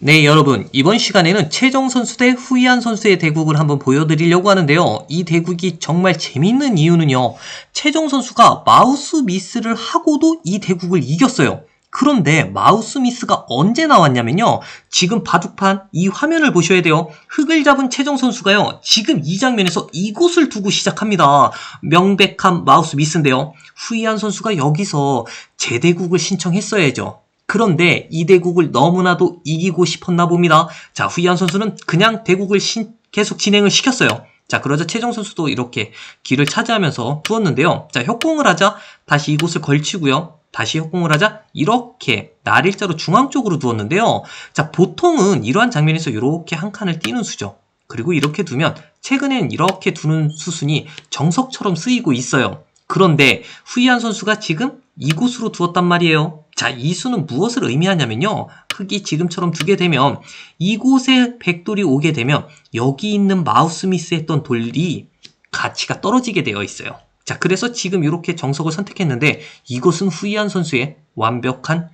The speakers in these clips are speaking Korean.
네, 여러분. 이번 시간에는 최정 선수 대 후이한 선수의 대국을 한번 보여드리려고 하는데요. 이 대국이 정말 재밌는 이유는요. 최정 선수가 마우스 미스를 하고도 이 대국을 이겼어요. 그런데 마우스 미스가 언제 나왔냐면요. 지금 바둑판 이 화면을 보셔야 돼요. 흙을 잡은 최정 선수가요. 지금 이 장면에서 이곳을 두고 시작합니다. 명백한 마우스 미스인데요. 후이한 선수가 여기서 재대국을 신청했어야죠. 그런데 이 대국을 너무나도 이기고 싶었나 봅니다. 자, 후이한 선수는 그냥 대국을 신- 계속 진행을 시켰어요. 자, 그러자 최정 선수도 이렇게 길을 차지하면서 두었는데요. 자, 협공을 하자 다시 이곳을 걸치고요. 다시 협공을 하자 이렇게 날일자로 중앙 쪽으로 두었는데요. 자, 보통은 이러한 장면에서 이렇게 한 칸을 띄는 수죠. 그리고 이렇게 두면 최근엔 이렇게 두는 수순이 정석처럼 쓰이고 있어요. 그런데 후이한 선수가 지금 이곳으로 두었단 말이에요. 자, 이 수는 무엇을 의미하냐면요. 흙이 지금처럼 두게 되면 이곳에 백돌이 오게 되면 여기 있는 마우스 미스 했던 돌이 가치가 떨어지게 되어 있어요. 자, 그래서 지금 이렇게 정석을 선택했는데 이것은 후이한 선수의 완벽한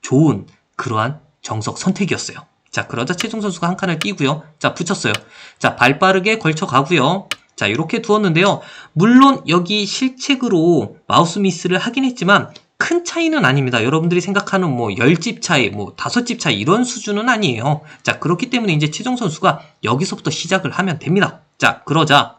좋은 그러한 정석 선택이었어요. 자, 그러자 최종 선수가 한 칸을 띄고요. 자, 붙였어요. 자, 발 빠르게 걸쳐 가고요. 자, 이렇게 두었는데요. 물론 여기 실책으로 마우스 미스를 하긴 했지만 큰 차이는 아닙니다. 여러분들이 생각하는 뭐 10집 차이, 뭐 5집 차이 이런 수준은 아니에요. 자, 그렇기 때문에 이제 최종 선수가 여기서부터 시작을 하면 됩니다. 자, 그러자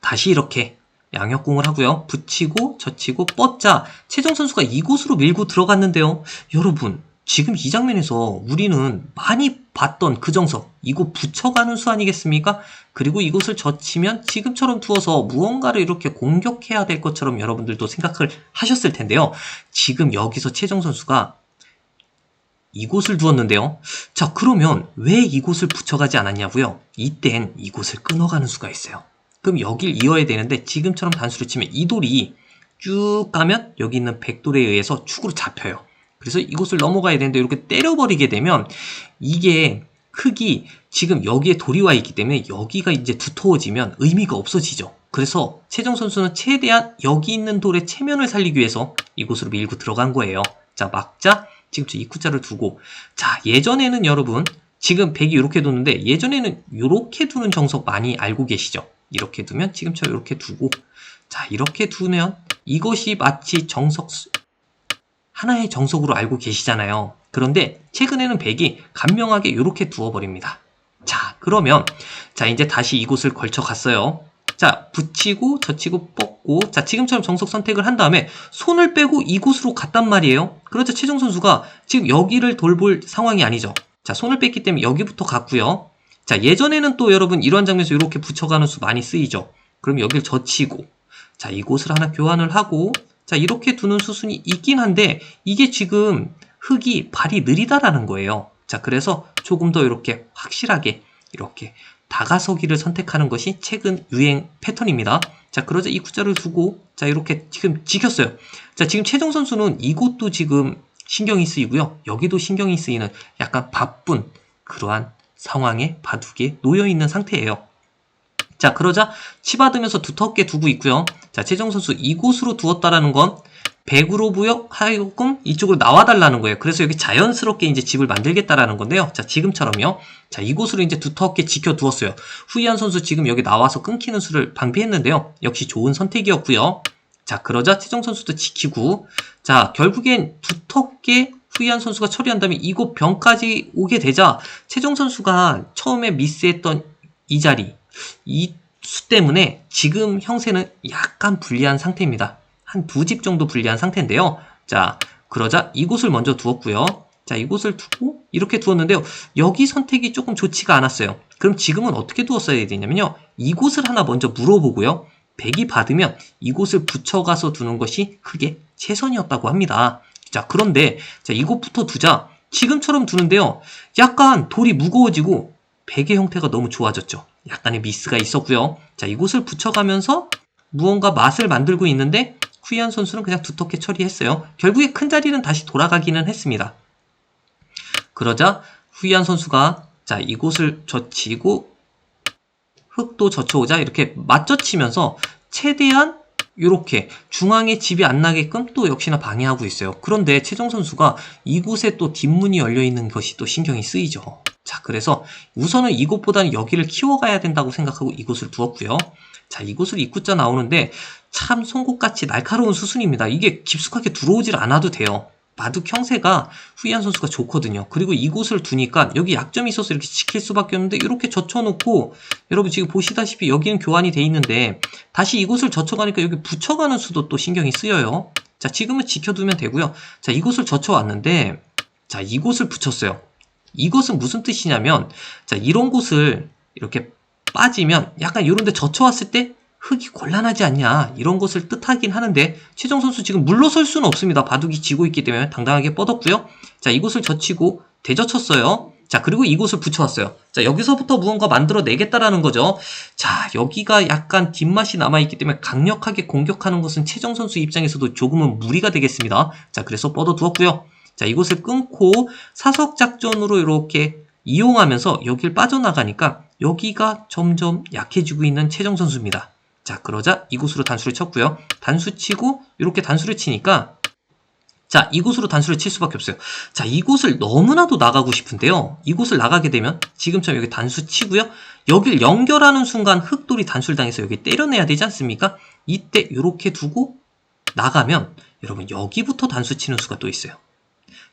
다시 이렇게 양역공을 하고요. 붙이고 젖히고 뻗자 최종 선수가 이곳으로 밀고 들어갔는데요. 여러분 지금 이 장면에서 우리는 많이 봤던 그 정석 이곳 붙여가는 수 아니겠습니까? 그리고 이곳을 젖히면 지금처럼 두어서 무언가를 이렇게 공격해야 될 것처럼 여러분들도 생각을 하셨을 텐데요. 지금 여기서 최정 선수가 이곳을 두었는데요. 자, 그러면 왜 이곳을 붙여가지 않았냐고요? 이땐 이곳을 끊어가는 수가 있어요. 그럼 여길 이어야 되는데 지금처럼 단수를 치면 이 돌이 쭉 가면 여기 있는 백돌에 의해서 축으로 잡혀요. 그래서 이곳을 넘어가야 되는데 이렇게 때려버리게 되면 이게 흙이 지금 여기에 돌이 와 있기 때문에 여기가 이제 두터워지면 의미가 없어지죠. 그래서 최정 선수는 최대한 여기 있는 돌의 체면을 살리기 위해서 이곳으로 밀고 들어간 거예요. 자, 막자 지금 저 입구자를 두고 자, 예전에는 여러분 지금 백이 이렇게 뒀는데 예전에는 이렇게 두는 정석 많이 알고 계시죠? 이렇게 두면 지금처럼 이렇게 두고 자, 이렇게 두면 이것이 마치 정석 하나의 정석으로 알고 계시잖아요. 그런데 최근에는 백이 간명하게 이렇게 두어버립니다. 자, 그러면 자 이제 다시 이곳을 걸쳐 갔어요. 자, 붙이고 젖히고 뻗고 자 지금처럼 정석 선택을 한 다음에 손을 빼고 이곳으로 갔단 말이에요. 그렇죠. 최종 선수가 지금 여기를 돌볼 상황이 아니죠. 자, 손을 뺐기 때문에 여기부터 갔고요. 자, 예전에는 또 여러분 이런 장면에서 이렇게 붙여가는 수 많이 쓰이죠. 그럼 여기를 젖히고 자, 이곳을 하나 교환을 하고 자, 이렇게 두는 수순이 있긴 한데 이게 지금 흙이 발이 느리다라는 거예요. 자, 그래서 조금 더 이렇게 확실하게 이렇게 다가서기를 선택하는 것이 최근 유행 패턴입니다. 자, 그러자 이 구자를 두고 자, 이렇게 지금 지켰어요. 자, 지금 최정 선수는 이곳도 지금 신경이 쓰이고요. 여기도 신경이 쓰이는 약간 바쁜 그러한 상황에 바둑에 놓여 있는 상태예요. 자, 그러자 치받으면서 두텁게 두고 있고요. 자, 최정 선수 이곳으로 두었다라는 건 백으로 부여 하여금 이쪽으로 나와달라는 거예요. 그래서 여기 자연스럽게 이제 집을 만들겠다라는 건데요. 자, 지금처럼요. 자, 이곳으로 이제 두텁게 지켜두었어요. 후이한 선수 지금 여기 나와서 끊기는 수를 방비했는데요. 역시 좋은 선택이었고요. 자, 그러자 최정 선수도 지키고 자, 결국엔 두텁게 후이한 선수가 처리한 다음에 이곳 병까지 오게 되자 최정 선수가 처음에 미스했던 이 자리 이 수 때문에 지금 형세는 약간 불리한 상태입니다. 한 두 집 정도 불리한 상태인데요. 자, 그러자 이곳을 먼저 두었고요. 자, 이곳을 두고 이렇게 두었는데요. 여기 선택이 조금 좋지가 않았어요. 그럼 지금은 어떻게 두었어야 되냐면요. 이곳을 하나 먼저 물어보고요. 백이 받으면 이곳을 붙여가서 두는 것이 크게 최선이었다고 합니다. 자, 그런데 자, 이곳부터 두자. 지금처럼 두는데요. 약간 돌이 무거워지고 백의 형태가 너무 좋아졌죠. 약간의 미스가 있었고요. 자, 이곳을 붙여가면서 무언가 맛을 만들고 있는데 후이한 선수는 그냥 두텁게 처리했어요. 결국에 큰 자리는 다시 돌아가기는 했습니다. 그러자 후이한 선수가 자, 이곳을 젖히고 흙도 젖혀오자 이렇게 맞젖히면서 최대한 이렇게 중앙에 집이 안 나게끔 또 역시나 방해하고 있어요. 그런데 최정 선수가 이곳에 또 뒷문이 열려 있는 것이 또 신경이 쓰이죠. 자, 그래서 우선은 이곳보다는 여기를 키워가야 된다고 생각하고 이곳을 두었고요. 자, 이곳을 입구자 나오는데 참 송곳같이 날카로운 수순입니다. 이게 깊숙하게 들어오질 않아도 돼요. 바둑 형세가 후이한 선수가 좋거든요. 그리고 이곳을 두니까 여기 약점이 있어서 이렇게 지킬 수밖에 없는데 이렇게 젖혀놓고 여러분 지금 보시다시피 여기는 교환이 돼 있는데 다시 이곳을 젖혀가니까 여기 붙여가는 수도 또 신경이 쓰여요. 자 지금은 지켜두면 되고요. 자 이곳을 젖혀왔는데 자 이곳을 붙였어요. 이것은 무슨 뜻이냐면 자 이런 곳을 이렇게 빠지면 약간 이런 데 젖혀왔을 때 흙이 곤란하지 않냐 이런 것을 뜻하긴 하는데 최정 선수 지금 물러설 수는 없습니다. 바둑이 지고 있기 때문에 당당하게 뻗었고요. 자 이곳을 젖히고 대젖혔어요. 자 그리고 이곳을 붙여왔어요. 자 여기서부터 무언가 만들어내겠다라는 거죠. 자 여기가 약간 뒷맛이 남아있기 때문에 강력하게 공격하는 것은 최정 선수 입장에서도 조금은 무리가 되겠습니다. 자 그래서 뻗어두었고요. 자 이곳을 끊고 사석 작전으로 이렇게 이용하면서 여길 빠져나가니까 여기가 점점 약해지고 있는 최정 선수입니다. 자, 그러자 이곳으로 단수를 쳤고요. 단수 치고 이렇게 단수를 치니까 자, 이곳으로 단수를 칠 수밖에 없어요. 자, 이곳을 너무나도 나가고 싶은데요. 이곳을 나가게 되면 지금처럼 여기 단수 치고요. 여길 연결하는 순간 흑돌이 단수를 당해서 여기 때려내야 되지 않습니까? 이때 이렇게 두고 나가면 여러분 여기부터 단수 치는 수가 또 있어요.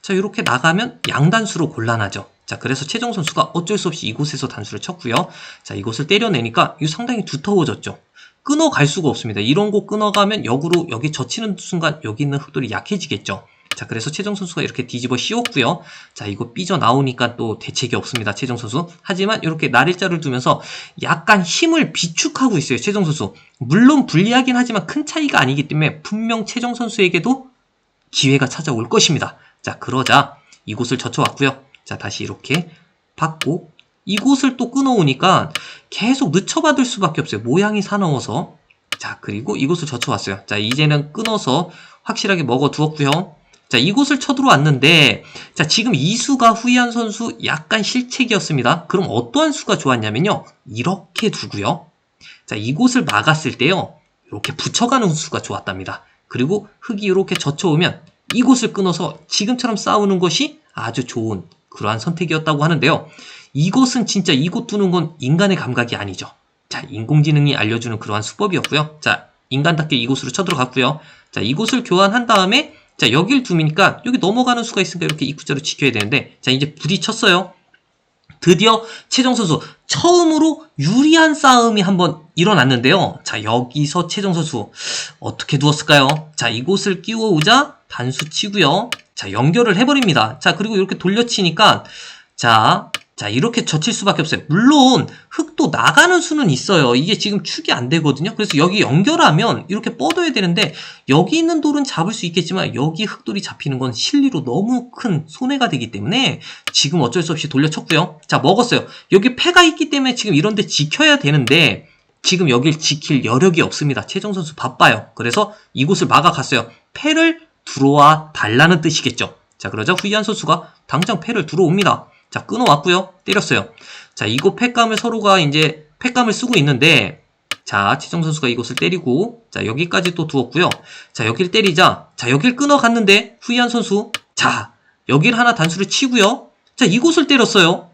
자, 이렇게 나가면 양단수로 곤란하죠. 자, 그래서 최정 선수가 어쩔 수 없이 이곳에서 단수를 쳤고요. 자, 이곳을 때려내니까 이거 상당히 두터워졌죠. 끊어갈 수가 없습니다. 이런 곳 끊어가면 역으로 여기 젖히는 순간 여기 있는 흙돌이 약해지겠죠. 자, 그래서 최정 선수가 이렇게 뒤집어 씌웠고요. 자, 이거 삐져 나오니까 또 대책이 없습니다. 최정 선수. 하지만 이렇게 나를자를 두면서 약간 힘을 비축하고 있어요. 최정 선수. 물론 불리하긴 하지만 큰 차이가 아니기 때문에 분명 최정 선수에게도 기회가 찾아올 것입니다. 자, 그러자 이곳을 젖혀왔고요. 자, 다시 이렇게 받고 이곳을 또 끊어오니까 계속 늦춰받을 수밖에 없어요. 모양이 사나워서. 자, 그리고 이곳을 젖혀왔어요. 자, 이제는 끊어서 확실하게 먹어두었고요. 자, 이곳을 쳐들어왔는데, 자, 지금 이 수가 후이한 선수 약간 실책이었습니다. 그럼 어떠한 수가 좋았냐면요. 이렇게 두고요. 자, 이곳을 막았을 때요. 이렇게 붙여가는 수가 좋았답니다. 그리고 흙이 이렇게 젖혀오면 이곳을 끊어서 지금처럼 싸우는 것이 아주 좋은 그러한 선택이었다고 하는데요. 이곳은 진짜 이곳 두는 건 인간의 감각이 아니죠. 자, 인공지능이 알려주는 그러한 수법이었고요. 자, 인간답게 이곳으로 쳐들어갔고요. 자, 이곳을 교환한 다음에 자, 여길 두니까 여기 넘어가는 수가 있으니까 이렇게 입구자로 지켜야 되는데 자, 이제 부딪혔어요. 드디어 최정 선수 처음으로 유리한 싸움이 한번 일어났는데요. 자, 여기서 최정 선수 어떻게 두었을까요? 자, 이곳을 끼워오자 단수 치고요. 자, 연결을 해버립니다. 자, 그리고 이렇게 돌려치니까 자, 자, 이렇게 젖힐 수밖에 없어요. 물론 흙도 나가는 수는 있어요. 이게 지금 축이 안 되거든요. 그래서 여기 연결하면 이렇게 뻗어야 되는데 여기 있는 돌은 잡을 수 있겠지만 여기 흙돌이 잡히는 건 실리로 너무 큰 손해가 되기 때문에 지금 어쩔 수 없이 돌려쳤고요. 자, 먹었어요. 여기 패가 있기 때문에 지금 이런 데 지켜야 되는데 지금 여길 지킬 여력이 없습니다. 최정 선수 바빠요. 그래서 이곳을 막아갔어요. 패를 들어와 달라는 뜻이겠죠. 자, 그러자 후이한 선수가 당장 패를 들어옵니다. 자, 끊어왔고요. 때렸어요. 자, 이곳 팩감을 서로가 이제 팩감을 쓰고 있는데 자, 최정 선수가 이곳을 때리고 자, 여기까지 또 두었고요. 자, 여기를 때리자. 자, 여기를 끊어갔는데 후이한 선수 자, 여기를 하나 단수를 치고요. 자, 이곳을 때렸어요.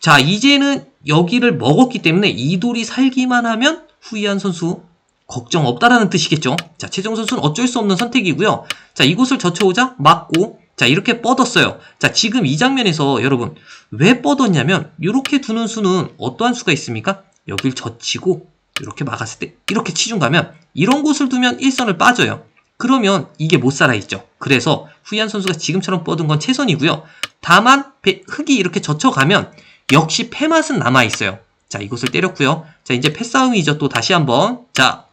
자, 이제는 여기를 먹었기 때문에 이 돌이 살기만 하면 후이한 선수 걱정 없다라는 뜻이겠죠. 자, 최정 선수는 어쩔 수 없는 선택이고요. 자, 이곳을 젖혀오자 맞고 자, 이렇게 뻗었어요. 자, 지금 이 장면에서 여러분, 왜 뻗었냐면, 이렇게 두는 수는 어떠한 수가 있습니까? 여길 젖히고, 이렇게 막았을 때, 이렇게 치중 가면, 이런 곳을 두면 일선을 빠져요. 그러면 이게 못 살아있죠. 그래서 후이한 선수가 지금처럼 뻗은 건 최선이고요. 다만, 흙이 이렇게 젖혀가면, 역시 패맛은 남아있어요. 자, 이곳을 때렸고요. 자, 이제 패싸움이죠. 또 다시 한번. 자,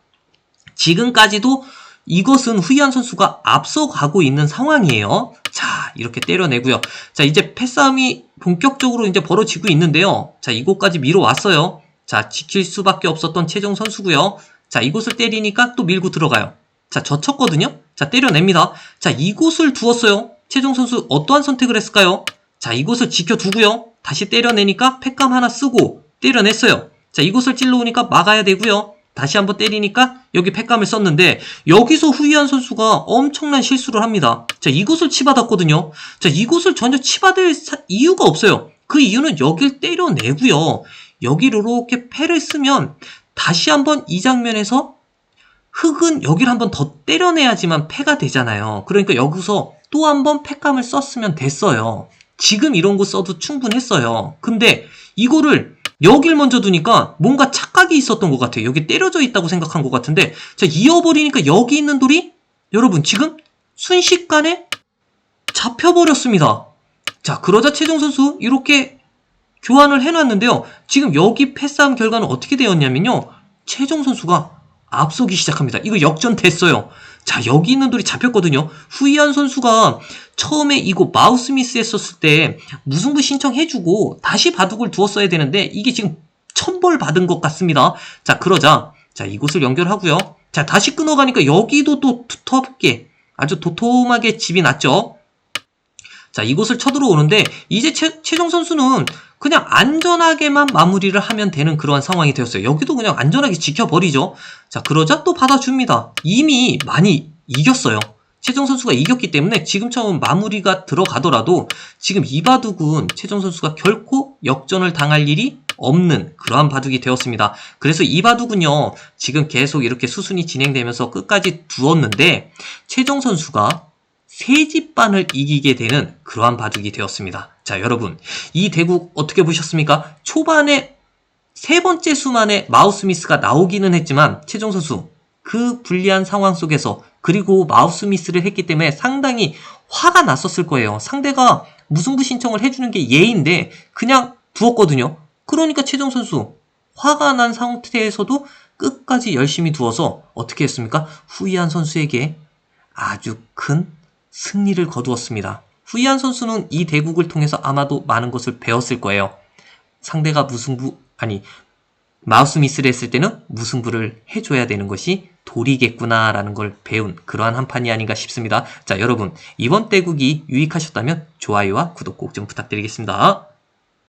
지금까지도 이것은 후이한 선수가 앞서가고 있는 상황이에요. 자, 이렇게 때려내고요. 자, 이제 패싸움이 본격적으로 이제 벌어지고 있는데요. 자, 이곳까지 밀어왔어요. 자, 지킬 수밖에 없었던 최종 선수고요. 자, 이곳을 때리니까 또 밀고 들어가요. 자, 젖혔거든요. 자, 때려냅니다. 자, 이곳을 두었어요. 최종 선수 어떠한 선택을 했을까요? 자, 이곳을 지켜두고요. 다시 때려내니까 패감 하나 쓰고 때려냈어요. 자, 이곳을 찔러오니까 막아야 되고요. 다시 한번 때리니까 여기 팩감을 썼는데 여기서 후이한 선수가 엄청난 실수를 합니다. 자, 이곳을 치받았거든요. 자, 이곳을 전혀 치받을 사- 이유가 없어요. 그 이유는 여길 때려내고요. 여기로 이렇게 패를 쓰면 다시 한번 이 장면에서 흙은 여기를 한번 더 때려내야지만 패가 되잖아요. 그러니까 여기서 또 한번 패감을 썼으면 됐어요. 지금 이런 거 써도 충분했어요. 근데 이거를 여길 먼저 두니까 뭔가 착각이 있었던 것 같아요. 여기 때려져 있다고 생각한 것 같은데 자 이어버리니까 여기 있는 돌이 여러분 지금 순식간에 잡혀버렸습니다. 자 그러자 최종 선수 이렇게 교환을 해놨는데요. 지금 여기 패싸움 결과는 어떻게 되었냐면요. 최종 선수가 앞서기 시작합니다. 이거 역전됐어요. 자, 여기 있는 돌이 잡혔거든요. 후이한 선수가 처음에 이거 마우스 미스 했었을 때 무승부 신청해주고 다시 바둑을 두었어야 되는데 이게 지금 천벌 받은 것 같습니다. 자, 그러자 자, 이곳을 연결하고요. 자, 다시 끊어가니까 여기도 또 두텁게 아주 도톰하게 집이 났죠. 자, 이곳을 쳐들어오는데 이제 최, 최종 선수는 그냥 안전하게만 마무리를 하면 되는 그러한 상황이 되었어요. 여기도 그냥 안전하게 지켜버리죠. 자, 그러자 또 받아줍니다. 이미 많이 이겼어요. 최종 선수가 이겼기 때문에 지금처럼 마무리가 들어가더라도 지금 이 바둑은 최종 선수가 결코 역전을 당할 일이 없는 그러한 바둑이 되었습니다. 그래서 이 바둑은요, 지금 계속 이렇게 수순이 진행되면서 끝까지 두었는데, 최종 선수가 세집반을 이기게 되는 그러한 바둑이 되었습니다. 자, 여러분. 이 대국 어떻게 보셨습니까? 초반에 세 번째 수만에 마우스 미스가 나오기는 했지만, 최종 선수, 그 불리한 상황 속에서, 그리고 마우스 미스를 했기 때문에 상당히 화가 났었을 거예요. 상대가 무승부 신청을 해주는 게 예인데, 그냥 두었거든요. 그러니까 최종 선수, 화가 난 상태에서도 끝까지 열심히 두어서 어떻게 했습니까? 후이한 선수에게 아주 큰 승리를 거두었습니다. 후이한 선수는 이 대국을 통해서 아마도 많은 것을 배웠을 거예요. 상대가 무승부, 아니, 마우스 미스를 했을 때는 무승부를 해줘야 되는 것이 도리겠구나라는 걸 배운 그러한 한 판이 아닌가 싶습니다. 자, 여러분, 이번 대국이 유익하셨다면 좋아요와 구독 꼭 좀 부탁드리겠습니다.